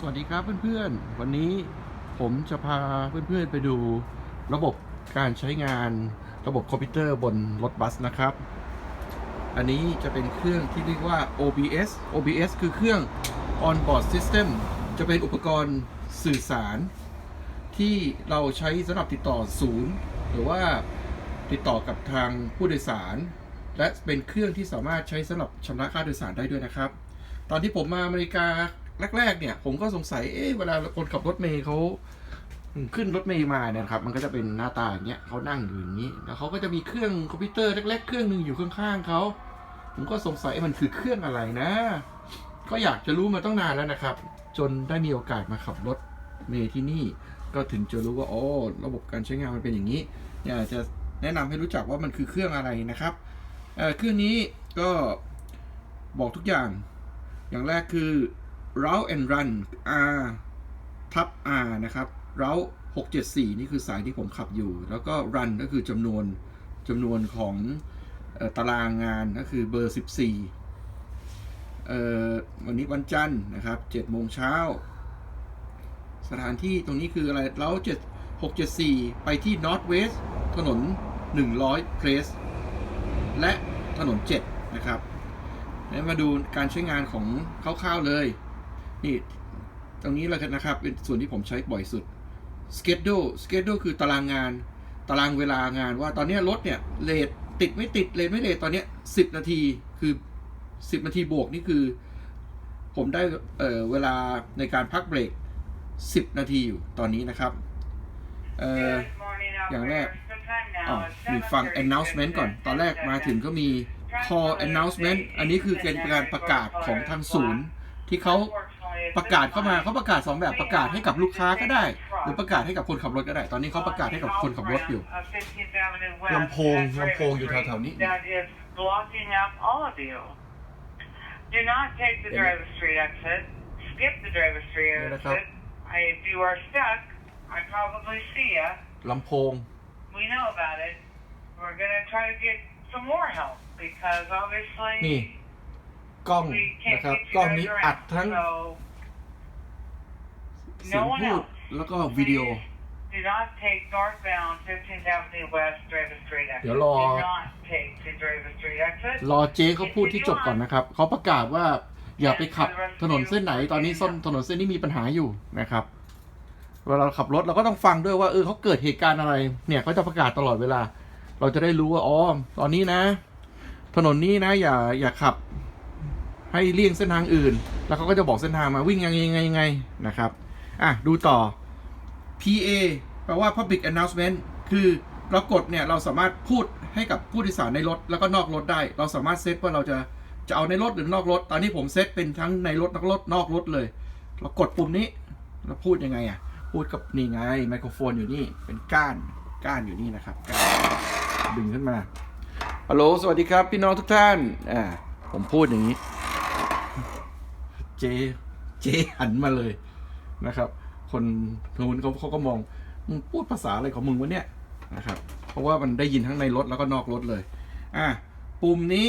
สวัสดีครับเพื่อนๆ วันนี้ผมจะพาเพื่อนๆไปดูระบบการใช้งานระบบคอมพิวเตอร์บนรถบัสนะครับ อันนี้จะเป็นเครื่องที่เรียกว่า OBS OBS คือเครื่อง On Board System จะเป็นอุปกรณ์สื่อสาร ที่เราใช้สำหรับติดต่อศูนย์ หรือว่าติดต่อกับทางผู้โดยสาร และเป็นเครื่องที่สามารถใช้สำหรับชำระค่าโดยสารได้ด้วยนะครับ ตอนที่ผมมาอเมริกา แรกๆเนี่ย ผมก็สงสัยเอ๊ะเวลาคนขับรถเมย์เขาขึ้นรถเมย์มาเนี่ยครับ มันก็จะเป็นหน้าตาอย่างเงี้ยเขานั่งอยู่อย่างนี้ แล้วเขาก็จะมีเครื่องคอมพิวเตอร์เล็ก ๆ เครื่องหนึ่งอยู่ข้างๆเขาผมก็สงสัยมันคือเครื่องอะไรนะ ก็อยากจะรู้มาตั้งนานแล้วนะครับ จนได้มีโอกาสมาขับรถเมย์ที่นี่ ก็ถึงจะรู้ว่าอ๋อระบบการใช้งานมันเป็นอย่างนี้อยากจะแนะนำให้รู้จักว่ามันคือเครื่องอะไรนะครับเเครื่องนี้ก็บอกทุกอย่างอย่างแรกคือ route and run r ทับ r นะครับ route 674 นี่คือสายที่ผมขับอยู่ แล้วก็ run ก็คือจำนวนจำนวนของออตารางงานก็คือเบอร์ 14เอ่วันนี้วันจันทร์นะครับ7โมงเช้า สถานที่ตรงนี้คืออะไรเรา7 674 ไปที่ North West ถนน 100 Place และถนน 7 นะครับ มาดูการใช้งานของคร่าวๆเลย นี่ตรงนี้แหละนะครับ เป็นส่วนที่ผมใช้บ่อยสุด schedule schedule คือตารางงาน ตารางเวลางานว่าตอนนี้รถเนี่ยเลทติดไม่ติดเลทไม่เลทตอนนี้ย10นาทีคือ10นาทีบวกนี่คือ ผมได้เเวลาในการพักเบรก10นาทีอยู่ตอนนี้นะครับอออย่างแรกอ๋อมีฟัง announcement ก่อน ตอนแรกมาถึงก็มี call announcement อันนี้คือเป็นการประกาศของทางศูนย์ ที่เขา ประกาศเข้ามาเขาประกาศสองแบบประกาศให้กับลูกค้าก็ได้ หรือประกาศให้กับคนขับรถก็ได้ ตอนนี้เขาประกาศให้กับคนขับรถอยู่ลำโพงลำโพงอยู่แถวๆนี้ That is blocking up all of you. Do not take the Yeah. driver street exit. Skip the driver street Yeah, that's exit. I, if you are stuck, I probably see ya. ลำโพง We know about it. We're gonna try to get some more help because obviously นี่กล้อง we can't นะครับ get กล้อง you นี้ guys อัด around. ทั้ง So เสียง no one พูด else. แล้วก็วิดีโอ Do not take northbound 15th Avenue West Driver Street exit. เดี๋ยวรอ Do not take the Driver Street exit. รอเจ๊เขาพูดที่จบก่อนนะครับเขาประกาศว่าอย่าไปขับถนนเส้นไหนตอนนี้ส้นถนนเส้นนี้มีปัญหาอยู่นะครับ เวลาเราขับรถเราก็ต้องฟังด้วยว่าเออเขาเกิดเหตุการณ์อะไร เนี่ยเขาจะประกาศตลอดเวลา เราจะได้รู้ว่าอ๋อตอนนี้นะ ถนนนี้นะ อย่าอย่าขับ ให้เลี่ยงเส้นทางอื่น แล้วเขาก็จะบอกเส้นทางมาวิ่งยังไงยังไงยังไงนะครับ อะ ดูต่อ PA แปลว่า Public Announcement คือเรากดเนี่ย เราสามารถพูดให้กับผู้โดยสารในรถ แล้วก็นอกรถได้ เราสามารถเซตว่าเราจะจะเอาในรถหรือนอกรถ ตอนนี้ผมเซตเป็นทั้งในรถนอกรถนอกรถเลย เรากดปุ่มนี้ เราพูดยังไงอะ พูดกับนี่ไงไมโครโฟนอยู่นี่ เป็นก้าน ก้านอยู่นี่นะครับก้านดึงขึ้นมา ฮัลโหล สวัสดีครับ พี่น้องทุกท่าน อ่า ผมพูดอย่างนี้ เจ เจหันมาเลย นะครับ คนนู้นเขาเขาก็มองมึงพูดภาษาอะไรของมึงวะเนี่ยนะครับ เพราะว่ามันได้ยินทั้งในรถแล้วก็นอกรถเลย อะปุ่มนี้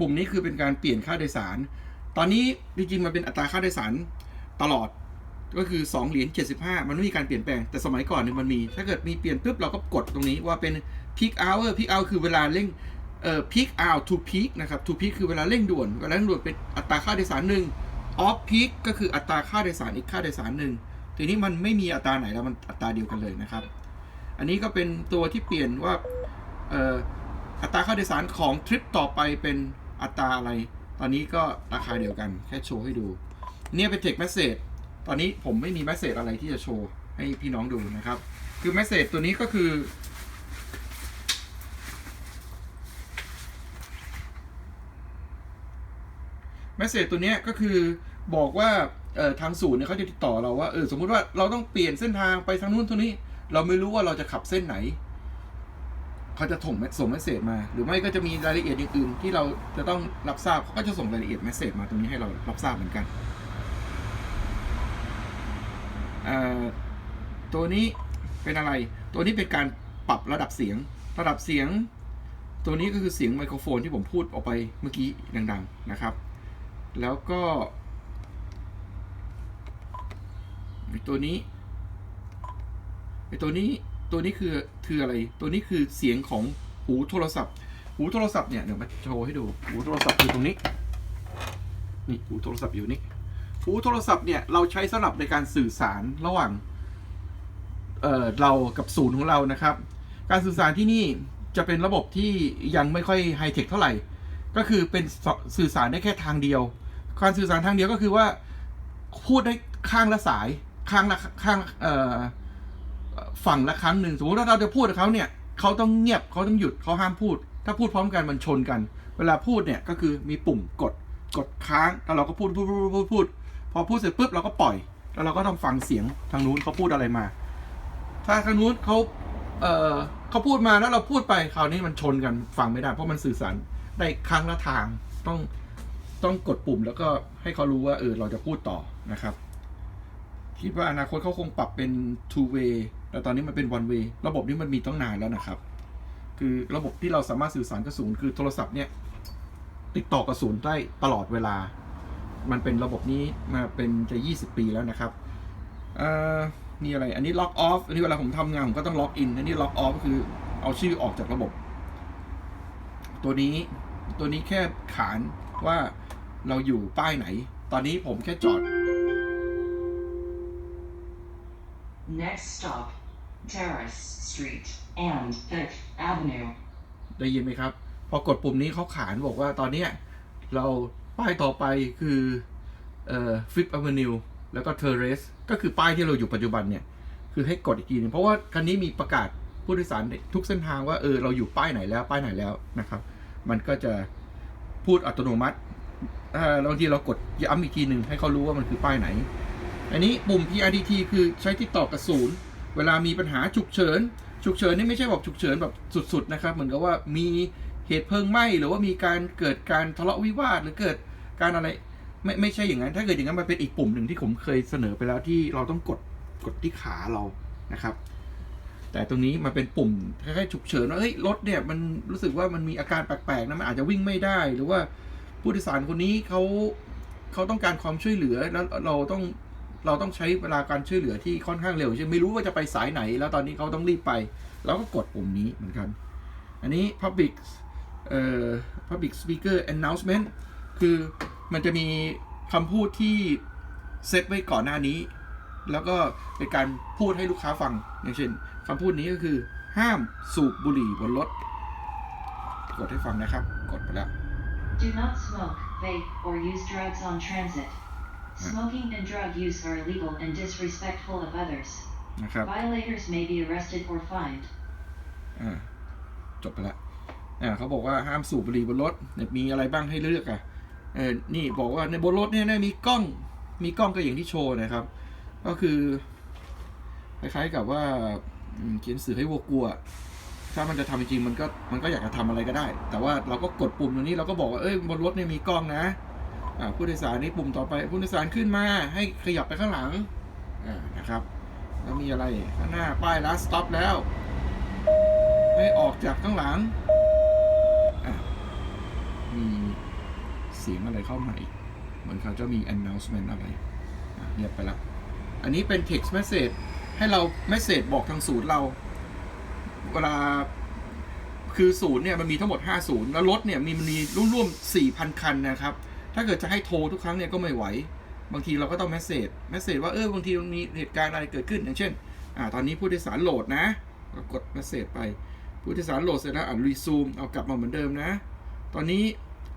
ปุ่มนี้คือเป็นการเปลี่ยนค่าโดยสาร ตอนนี้จริงๆมันเป็นอัตราค่าโดยสารตลอดก็คือ 2 เหรียญ 75 มันไม่มีการเปลี่ยนแปลง แต่สมัยก่อนเนี่ยมันมี ถ้าเกิดมีเปลี่ยนปุ๊บเราก็กดตรงนี้ว่าเป็น peak hour peak hour คือเวลาเร่ง เอ่อ peak hour to peak นะครับ to peak คือเวลาเร่งด่วน เวลาเร่งด่วนเป็นอัตราค่าโดยสารหนึ่ง off peak ก็คืออัตราค่าโดยสารอีกค่าโดยสารหนึ่งทีนี้มันไม่มีอัตราไหนแล้วมันอัตราเดียวกันเลยนะครับ อันนี้ก็เป็นตัวที่เปลี่ยนว่าอัตราค่าโดยสารของทริปต่อไปเป็นอัตราอะไร ตอนนี้ก็ราคาเดียวกันแค่โชว์ให้ดู เนี่ยเป็น text message ตอนนี้ผมไม่มี message อะไรที่จะโชว์ให้พี่น้องดูนะครับ คือ message ตัวนี้ก็คือเมสเซจตัวนี้ก็คือ บอกว่าเออทางศูนย์เนี่ยเขาจะติดต่อเราว่าเออสมมุติว่าเราต้องเปลี่ยนเส้นทางไปทางนู้นทางนี้ เราไม่รู้ว่าเราจะขับเส้นไหนเขาจะส่งส่งเมสเซจมา หรือไม่ก็จะมีรายละเอียดอื่นอื่นที่เราจะต้องรับทราบเขาก็จะส่งรายละเอียดเมสเซจมาตรงนี้ให้เรารับทราบเหมือนกันตัวนี้เป็นอะไร ตัวนี้เป็นการปรับระดับเสียง ระดับเสียง ตัวนี้ก็คือเสียงไมโครโฟนที่ผมพูดออกไปเมื่อกี้ดัง ๆนะครับ แล้วก็ ไอ้ ตัวนี้ไอตัวนี้ตัวนี้คือคืออะไร ตัวนี้คือเสียงของหูโทรศัพท์ หูโทรศัพท์เนี่ยเดี๋ยวมาโชว์ให้ดู หูโทรศัพท์อยู่ตรงนี้ นี่หูโทรศัพท์อยู่นี่ หูโทรศัพท์เนี่ยเราใช้สำหรับในการสื่อสารระหว่างเอ่อเรากับศูนย์ของเรานะครับ การสื่อสารที่นี่จะเป็นระบบที่ยังไม่ค่อยไฮเทคเท่าไหร่ ก็คือเป็นสื่อสารได้แค่ทางเดียว การสื่อสารทางเดียวก็คือว่าพูดได้ข้างละสาย ข้างละข้างเอ่อฝั่งละครั้งหนึ่งสมมติว่าเราจะพูดกับเขาเนี่ยเขาต้องเงียบเขาต้องหยุดเขาห้ามพูด ถ้าพูดพร้อมกันมันชนกัน เวลาพูดเนี่ยก็คือมีปุ่มกดกดค้างแล้วเราก็พูดพูดพูดพูดพูดพอพูดเสร็จปุ๊บเราก็ปล่อย แล้วเราก็ต้องฟังเสียงทางนู้นเขาพูดอะไรมา ถ้าทางนู้นเขาเอ่อเขาพูดมาแล้วเราพูดไปคราวนี้มันชนกันฟังไม่ได้ เพราะมันสื่อสารได้ครั้งละทางต้องต้องกดปุ่มแล้วก็ให้เขารู้ว่าเออเราจะพูดต่อนะครับ คิดว่าอนาคตเขาคงปรับเป็น two way แต่ตอนนี้มันเป็น one way ระบบนี้มันมีตั้งนานแล้วนะครับ คือระบบที่เราสามารถสื่อสารกับศูนย์คือโทรศัพท์เนี่ยติดต่อกับศูนย์ได้ตลอดเวลา มันเป็นระบบนี้มาเป็นจะ 20 ปีแล้วนะครับเอ่อมีอะไร อันนี้ lock off อันนี้เวลาผมทำงานผมก็ต้อง lock in อันนี้ lock off ก็คือเอาชื่อออกจากระบบ ตัวนี้ตัวนี้แค่ขานว่าเราอยู่ป้ายไหน ตอนนี้ผมแค่จอด Next stop, Terrace Street and Fifth Avenue. ได้ยินไหมครับ พอกดปุ่มนี้เขาขานบอกว่าตอนเนี้ยเราป้ายต่อไปคือเอ่อ Fifth Avenue แล้วก็ Terrace ก็คือป้ายที่เราอยู่ปัจจุบันเนี่ย คือให้กดอีกทีนึงเพราะว่าคันนี้มีประกาศผู้โดยสารทุกเส้นทางว่าเออเราอยู่ป้ายไหนแล้วป้ายไหนแล้วนะครับ มันก็จะพูดอัตโนมัติอ่าบางทีเรากดย้ำอีกทีหนึ่งให้เขารู้ว่ามันคือป้ายไหน อันนี้ปุ่ม PRDT คือใช้ติดต่อกับศูนย์ เวลามีปัญหาฉุกเฉิน ฉุกเฉินนี่ไม่ใช่แบบฉุกเฉินแบบสุดๆนะครับ เหมือนกับว่ามีเหตุเพลิงไหม้หรือว่ามีการเกิดการทะเลาะวิวาทหรือเกิดการอะไรไม่ไม่ใช่อย่างนั้น ถ้าเกิดอย่างนั้นมันเป็นอีกปุ่มหนึ่งที่ผมเคยเสนอไปแล้วที่เราต้องกดกดที่ขาเรานะครับ แต่ตรงนี้มันเป็นปุ่มคล้ายๆฉุกเฉินว่าเฮ้ยรถเนี่ยมันรู้สึกว่ามันมีอาการแปลกๆนะมันอาจจะวิ่งไม่ได้ หรือว่าผู้โดยสารคนนี้เขาเขาต้องการความช่วยเหลือแล้วเราต้อง เราต้องใช้เวลาการช่วยเหลือที่ค่อนข้างเร็วใช่ไหมไม่รู้ว่าจะไปสายไหน แล้วตอนนี้เขาต้องรีบไปเราก็กดปุ่มนี้เหมือนกัน อันนี้ public เอ่อ public speaker announcement คือมันจะมีคำพูดที่เซตไว้ก่อนหน้านี้ แล้วก็เป็นการพูดให้ลูกค้าฟัง อย่างเช่นคำพูดนี้ก็คือ ห้ามสูบบุหรี่บนรถ กดให้ฟังนะครับ กดไปแล้ว Do not smoke, vape, or use drugs on transit. Smoking and drug use are illegal and disrespectful of others. นะครับ Violators may be arrested or fined. อ่าจบไปแล้วอ่าเขาบอกว่าห้ามสูบบุหรี่บนรถเนี่ยมีอะไรบ้างให้เลือกอะเออนี่บอกว่าในบนรถเนี่ยนะมีกล้องมีกล้องก็อย่างที่โชว์นะครับ ก็คือคล้ายๆกับว่าอืมเขียนสื่อให้วัวกลัว ถ้ามันจะทำจริงๆมันก็มันก็อยากจะทำอะไรก็ได้ แต่ว่าเราก็กดปุ่มตรงนี้เราก็บอกว่าเอ้ยบนรถเนี่ยมีกล้องนะอ่า ผู้โดยสารนี่ปุ่มต่อไปผู้โดยสารขึ้นมาให้ขยับไปข้างหลังนะครับแล้วมีอะไรข้างหน้าป้าย last stop แล้ว ให้ออกจากข้างหลังมีเสียงอะไรเข้ามาอีก เหมือนเขาจะมี announcement อะไระเงียบไปแล้วอันนี้เป็น text message ให้เรา message บอกทางศูนย์เรา เวลาคือศูนย์เนี่ยมันมีทั้งหมด 5 ศูนย์แล้วรถเนี่ยมีมันมีร่วมๆ4,000 คันนะครับ ถ้าเกิดจะให้โทรทุกครั้งเนี่ยก็ไม่ไหว บางทีเราก็ต้อง message message ว่าเออบางทีมันมีเหตุการณ์อะไรเกิดขึ้น อย่างเช่นอ่าตอนนี้ผู้โดยสารโหลดนะก็กด message ไป ผู้โดยสารโหลดเสร็จแล้วอ่านรีซูมเอากลับมาเหมือนเดิมนะ ตอนนี้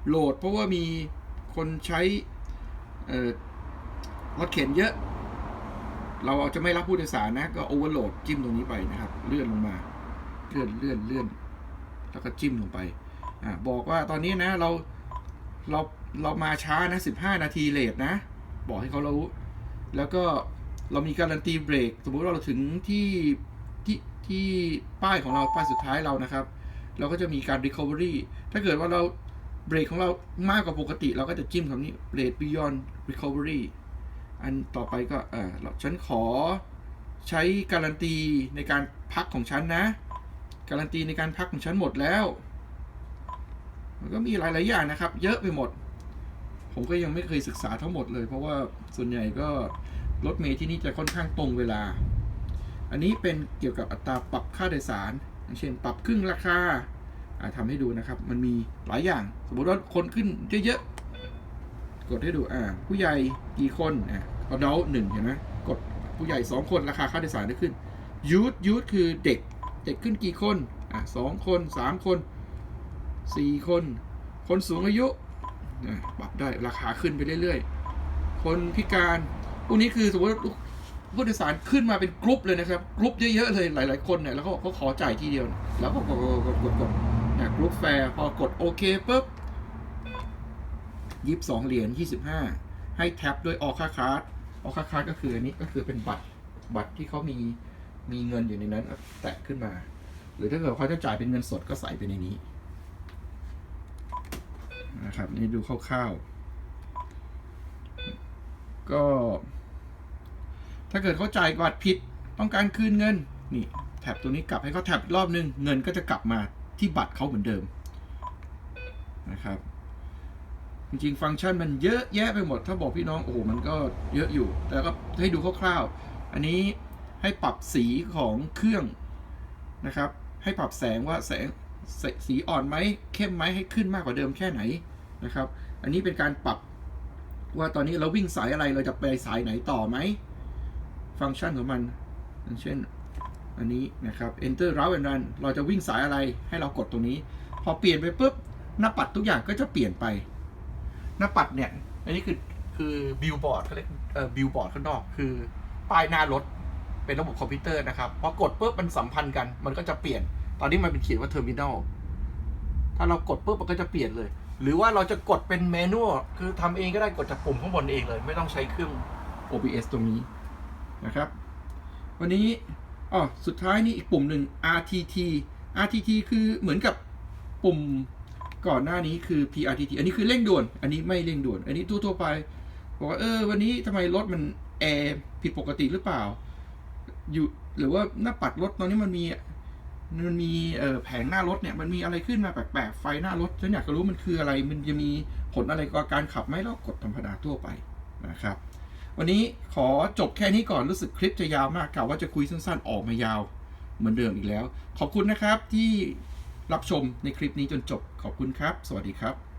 โหลดเพราะว่ามีคนใช้เออรถเข็นเยอะ เราเอาจะไม่รับผู้โดยสารนะ ก็โอเวอร์โหลดจิ้มตรงนี้ไปนะครับ เลื่อนลงมา เลื่อนเลื่อนเลื่อนแล้วก็จิ้มลงไปอ่าบอกว่าตอนนี้นะเราเรา เรามาช้านะสิบห้านาทีเลทนะ บอกให้เขารู้ แล้วก็เรามีการันตีเบรก สมมุติว่าเราถึงที่ที่ที่ป้ายของเราป้ายสุดท้ายเรานะครับ เราก็จะมีการ recovery ถ้าเกิดว่าเราเบรกของเรามากกว่าปกติ เราก็จะจิ้มคำนี้ rate beyond recovery อันต่อไปก็เออเราฉันขอใช้การันตีในการพักของฉันนะ การันตีในการพักของฉันหมดแล้ว มันก็มีหลาย ๆ อย่างนะครับ เยอะไปหมด ผมก็ยังไม่เคยศึกษาทั้งหมดเลย เพราะว่าส่วนใหญ่ก็รถเมล์ที่นี่จะค่อนข้างตรงเวลา อันนี้เป็นเกี่ยวกับอัตราปรับค่าโดยสาร เช่น ปรับครึ่งราคาอ่าทำให้ดูนะครับ มันมีหลายอย่าง สมมติว่าคนขึ้นเยอะๆ กดให้ดู อ่า ผู้ใหญ่กี่คน อ่า adult หนึ่งเห็นไหมกดผู้ใหญ่สองคนราคาค่าโดยสารได้ขึ้น youth youth คือเด็ก เด็กขึ้นกี่คน อ่าสองคนสามคนสี่คน คนสูงอายุ ปรับได้ราคาขึ้นไปเรื่อยๆ คนพิการพวกนี้คือสมมติผู้โดยสารขึ้นมาเป็นกรุ๊ปเลยนะครับกรุ๊ปเยอะๆเลยหลาย ๆคนเนี่ยแล้วเขาเขาขอจ่ายทีเดียว แล้วก็กดกดกดกดนี่ยกรุ๊ปแฟร์พอกดโอเคปุ๊บยี่สิบสองเหรียญยี่สิบห้าให้แท็บด้วยออค่าคาร์ดออค่าคาร์ดก็คืออันนี้ก็คือเป็นบัตรบัตรที่เขามีมีเงินอยู่ในนั้นแตะขึ้นมา หรือถ้าเกิดเขาจะจ่ายเป็นเงินสดก็ใส่ไปในนี้ นะครับ นี่ดูคร่าวๆ ก็ ถ้าเกิดเขาจ่ายบัตรผิดต้องการคืนเงิน นี่แท็บตัวนี้กลับให้เขาแท็บอีกรอบนึง เงินก็จะกลับมาที่บัตรเขาเหมือนเดิมนะครับ จริงๆ ฟังก์ชันมันเยอะแยะไปหมด ถ้าบอกพี่น้อง โอ้โห มันก็เยอะอยู่ แต่ก็ให้ดูคร่าวๆ อันนี้ให้ปรับสีของเครื่องนะครับ ให้ปรับแสงว่าแสง สสีอ่อนไหมเข้มไหมให้ขึ้นมากกว่าเดิมแค่ไหนนะครับ อันนี้เป็นการปรับว่าตอนนี้เราวิ่งสายอะไรเราจะไปสายไหนต่อไหม ฟังก์ชันของมันอย่างเช่น อันนี้นะครับ enter route and run เราจะวิ่งสายอะไรให้เรากดตรงนี้ พอเปลี่ยนไปปุ๊บหน้าปัดทุกอย่างก็จะเปลี่ยนไป หน้าปัดเนี่ย อันนี้คือคือบิลบอร์ดเขาเรียกเอ่อบิลบอร์ดข้างนอก คือป้ายหน้ารถเป็นระบบคอมพิวเตอร์นะครับพอกดปุ๊บมันสัมพันธ์กัน มันก็จะเปลี่ยน ตอนนี้มันเป็นเขียนว่าเทอร์มินอลถ้าเรากดปุ๊บมันก็จะเปลี่ยนเลย หรือว่าเราจะกดเป็นเมนูคือทำเองก็ได้กดจากปุ่มข้างบนเองเลย ไม่ต้องใช้เครื่อง OBS ตรงนี้นะครับ วันนี้อ๋อสุดท้ายนี่อีกปุ่มหนึ่ง RTT RTT คือเหมือนกับปุ่มก่อนหน้านี้คือ PRTT อันนี้คือเร่งด่วน อันนี้ไม่เร่งด่วน อันนี้ทั่วๆไปบอกว่าเออวันนี้ทำไมรถมันแอร์ผิดปกติหรือเปล่า อยู่หรือว่าหน้าปัดรถตอนนี้มันมี มันมีแผงหน้ารถเนี่ยมันมีอะไรขึ้นมาแปลกๆไฟหน้ารถฉันอยากจะรู้มันคืออะไร มันจะมีผลอะไรกับการขับไหมแล้วกดธรรมดาทั่วไปนะครับ วันนี้ขอจบแค่นี้ก่อนรู้สึกคลิปจะยาวมากกะว่าจะคุยสั้นๆออกมายาวเหมือนเดิมอีกแล้ว ขอบคุณนะครับที่รับชมในคลิปนี้จนจบขอบคุณครับ สวัสดีครับ